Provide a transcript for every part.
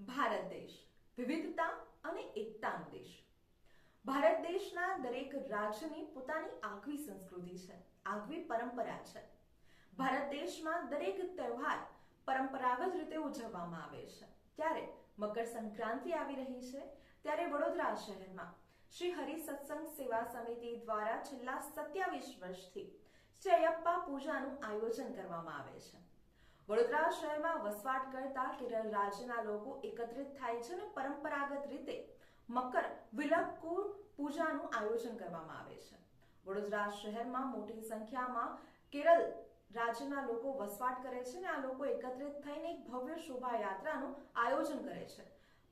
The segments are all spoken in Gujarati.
ભારત દેશ, વિવિધતા અને એકતાનો દેશ. ભારત દેશના દરેક રાજ્યની પોતાની આગવી સંસ્કૃતિ છે, આગવી પરંપરા છે. ભારત દેશમાં દરેક તહેવાર પરંપરાગત રીતે ઉજવવામાં આવે છે. ત્યારે મકર સંક્રાંતિ આવી રહી છે, ત્યારે વડોદરા શહેરમાં શ્રી હરિ સત્સંગ સેવા સમિતિ દ્વારા છેલ્લા સત્યાવીસ વર્ષથી શ્રી અયપ્પા પૂજાનું આયોજન કરવામાં આવે છે. વડોદરા શહેરમાં વસવાટ કરતા કેરળ રાજ્યના લોકો એકત્રિત થાય છે અને પરંપરાગત રીતે મકર વિલક્કુ પૂજાનું આયોજન કરવામાં આવે છે. વડોદરા શહેરમાં મોટી સંખ્યામાં કેરળ રાજ્યના લોકો વસવાટ કરે છે અને આ લોકો એકત્રિત થઈને એક ભવ્ય શોભાયાત્રાનું આયોજન કરે છે.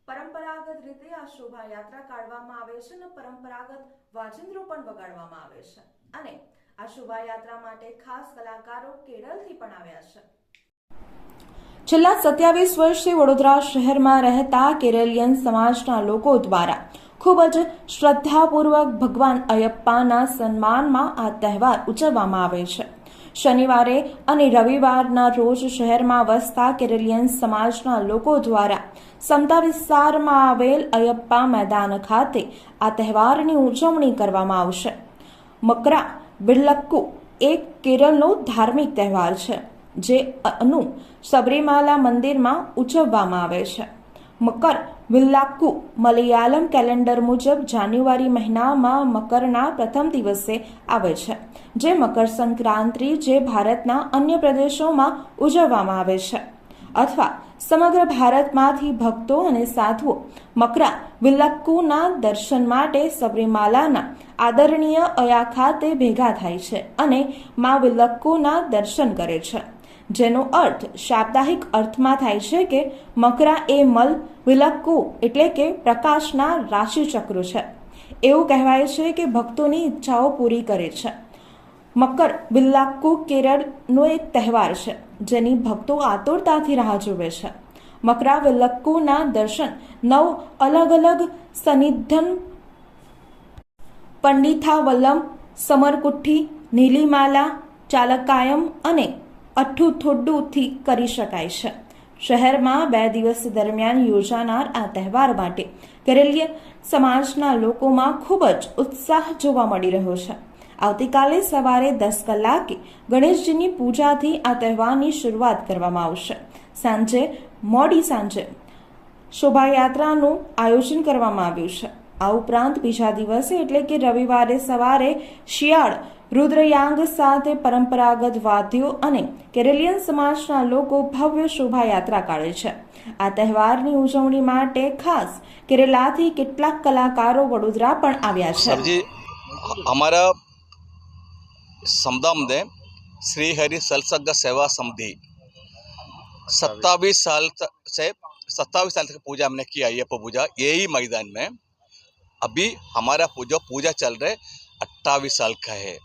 પરંપરાગત રીતે આ શોભાયાત્રા કાઢવામાં આવે છે અને પરંપરાગત વાજિંત્રો પણ વગાડવામાં આવે છે. અને આ શોભાયાત્રા માટે ખાસ કલાકારો કેરળથી પણ આવ્યા છે. છેલ્લા સત્યાવીસ વર્ષથી વડોદરા શહેરમાં રહેતા કેરલિયન સમાજના લોકો દ્વારા ખૂબ જ શ્રદ્ધાપૂર્વક ભગવાન અયપ્પાના સન્માનમાં આ તહેવાર ઉજવવામાં આવે છે. શનિવારે અને રવિવારના રોજ શહેરમાં વસતા કેરલિયન સમાજના લોકો દ્વારા સમતા વિસ્તારમાં આવેલ અયપ્પા મેદાન ખાતે આ તહેવારની ઉજવણી કરવામાં આવશે. મકરા બિલ્લક્કુ એક કેરળનો ધાર્મિક તહેવાર છે. જે અનુ સબરીમાલા મંદિરમાં ઉજવવામાં આવે છે. મકર વિલ્લાક્કુ મલયાલમ કેલેન્ડર મુજબ જાન્યુઆરી મહિનામાં મકરના પ્રથમ દિવસે આવે છે, જે મકર સંક્રાંતિ જે ભારતના અન્ય પ્રદેશોમાં ઉજવવામાં આવે છે. અથવા સમગ્ર ભારતમાંથી ભક્તો અને સાધુઓ મકરા વિલ્લક્કુના દર્શન માટે સબરીમાલાના આદરણીય અયા ખાતે ભેગા થાય છે અને મા વિલ્લક્કુના દર્શન કરે છે. જેનો અર્થ શાબ્દાહિક અર્થમાં થાય છે કે મકરા એ મલ, વિલક્કુ એટલે કે પ્રકાશના રાશિચક્ર છે. એવું કહેવાય છે કે ભક્તોની ઈચ્છાઓ પૂરી કરે છે. મકર બિલ્લાક્કુ કેરળનો એક તહેવાર છે, જેની ભક્તો આતુરતાથી રાહ જુએ છે. મકરા વિલ્લક્કુના દર્શન નવ અલગ અલગ સનિધન પંડિથાવલ્લમ સમરકુઠ્ઠી નીલીમાલા, ચાલકાયમ અને અઠ્ઠુથોડ્ડુથી કરી શકાય છે. શહેરમાં બે દિવસ દરમિયાન યોજાનાર આ તહેવાર માટે કેરળીય સમાજના લોકોમાં ખૂબ જ ઉત્સાહ જોવા મળી રહ્યો છે. આવતીકાલે સવારે દસ કલાકે ગણેશજીની પૂજાથી આ તહેવારની શરૂઆત કરવામાં આવશે. સાંજે મોડી સાંજે શોભાયાત્રાનું આયોજન કરવામાં આવ્યું છે. આ ઉપરાંત બીજા દિવસે એટલે કે રવિવારે સવારે શિયાળ રુદ્રયાંગ સાથે પરંપરાગત વાદ્યો અને કેરેલિયન સમાજના લોકો ભવ્ય શોભાયાત્રા કાઢે છે આ તહેવારની ઉજવણી માટે ખાસ કેરેલાથી કેટલાક કલાકારો વડોદરા પણ આવ્યા છે सर जी हमारा समदाम में श्री हरि सत्संग सेवा समिति सत्तावीस साल तक से सत्तावीस साल तक पूजा हमने किया ये पूजा यही मैदान में अभी हमारा जो पूजा चल रहे अट्ठावीस साल का है।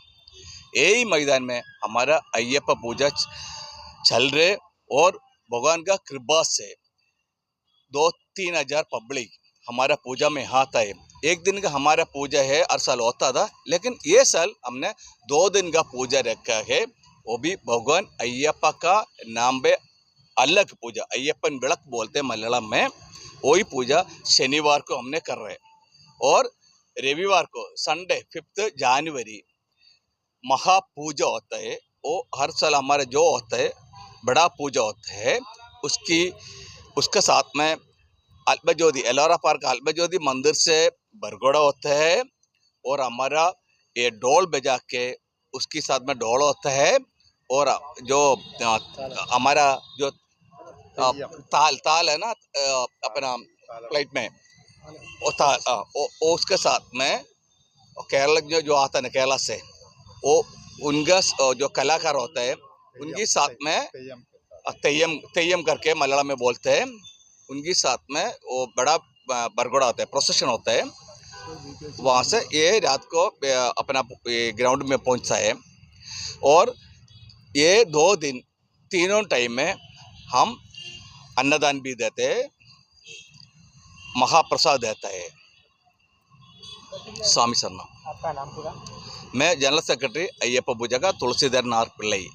यही मैदान में हमारा अय्यप्पा पूजा चल रहे और भगवान का कृपा से दो तीन हज़ार पब्लिक हमारा पूजा में हाथ आए। एक दिन का हमारा पूजा है, हर साल होता था, लेकिन ये साल हमने दो दिन का पूजा रखा है। वो भी भगवान अय्यप्पा का नाम पे अलग पूजा, अय्यप्पन विളक बोलते हैं मलयालम में, वही पूजा शनिवार को हमने कर रहे हैं। और रविवार को संडे फिफ्थ जनवरी महापूजा होता है। वो हर साल हमारा जो होता है बड़ा पूजा होता है। उसकी उसके साथ में अल्बज्योति एलोरा पार्क अल्बज्योति मंदिर से बरगोड़ा होता है और हमारा ये ढोल बजा के उसके साथ में ढोल होता है और जो हमारा जो ताल ताल है ना अपना प्लेट में वो उसके साथ में केरला जो जो आता है ना केरला से वो उनका जो कलाकार होता है उनके साथ में तेयम तेयम करके मलयालम में बोलते हैं उनके साथ में वो बड़ा बरगोड़ा होता है प्रोसेशन होता है। वहाँ से ये रात को अपना ग्राउंड में पहुँचता है। और ये दो दिन तीनों टाइम में हम अन्नदान भी देते हैं। महाप्रसाद देता है स्वामी शर्मा आपका नाम पूरा मैं जनरल सेक्रेटरी अय्यप्पा पूजा का तुलसीधर नार पिल्लई